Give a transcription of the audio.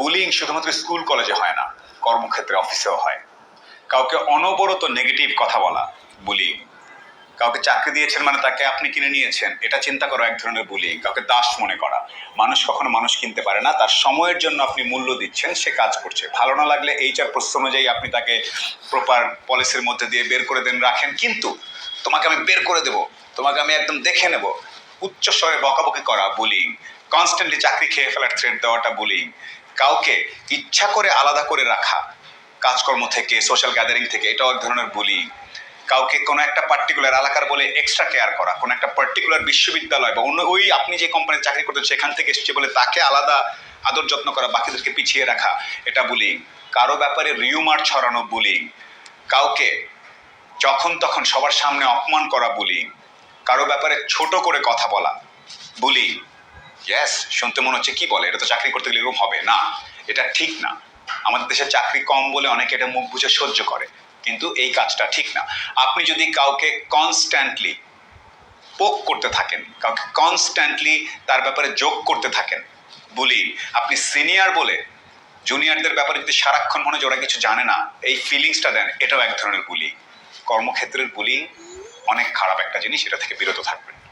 Bullying শুধুমাত্র school কলেজে হয় না, কর্মক্ষেত্রে অফিসেও হয়। কাউকে অনবরত নেগেটিভ কথা বলা বুলিং কাউকে চাকরি দিয়েছেন মানে তাকে আপনি কিনে নিয়েছেন, এটা চিন্তা করা এক ধরনের বুলিং কাউকে দাস মনে করা। মানুষ কখনো মানুষ কিনতে পারে না, তার সময়ের জন্য আপনি মূল্য দিচ্ছেন, সে কাজ করছে। ভালো না লাগলে এইচআর প্রশ্ন অনুযায়ী আপনি তাকে প্রপার পলিসির মধ্যে দিয়ে বের করে দেন, রাখেন। কিন্তু তোমাকে আমি বের করে দেব, তোমাকে আমি একদম দেখে নেব। উচ্চ স্বরে বকাবকি করা বুলিং কনস্ট্যান্টলি চাকরি খেয়ে ফেলার থ্রেড দেওয়াটা বুলিং কাউকে ইচ্ছা করে আলাদা করে রাখা, কাজকর্ম থেকে সোশ্যাল গ্যাদারিং থেকে এটাও এক ধরনের বুলিং কাউকে কোনো একটা পার্টিকুলার এলাকার বলে এক্সট্রা কেয়ার করা, কোনো একটা পার্টিকুলার বিশ্ববিদ্যালয় বা অন্য ওই আপনি যে কোম্পানির চাকরি করতেন সেখান থেকে এসেছে বলে তাকে আলাদা আদর যত্ন করা, বাকিদেরকে পিছিয়ে রাখা, এটা বুলিং কারও ব্যাপারে রিউমার ছড়ানো বুলিং কাউকে যখন তখন সবার সামনে অপমান করা বুলিং কারও ব্যাপারে ছোট করে কথা বলা, বুলিং। ইয়েস শুনতে মনে হচ্ছে কি বলে? এটা তো চাকরি করতে গেলে এরকম হবে। না, এটা ঠিক না। আমাদের দেশে চাকরি কম বলে অনেকে এটা মুখ বুঝে সহ্য করে, কিন্তু এই কাজটা ঠিক না। আপনি যদি কাউকে কনস্ট্যান্টলি পোক করতে থাকেন, কাউকে কনস্ট্যান্টলি তার ব্যাপারে যোগ করতে থাকেন, বলি, আপনি সিনিয়র বলে জুনিয়রদের ব্যাপারে যদি সারাক্ষণ মনে হয় ওরা কিছু জানে না, এই ফিলিংসটা দেন, এটাও এক ধরনের বুলি। কর্মক্ষেত্রের বুলি অনেক খারাপ একটা জিনিস এটা থেকে বিরত থাকবেন।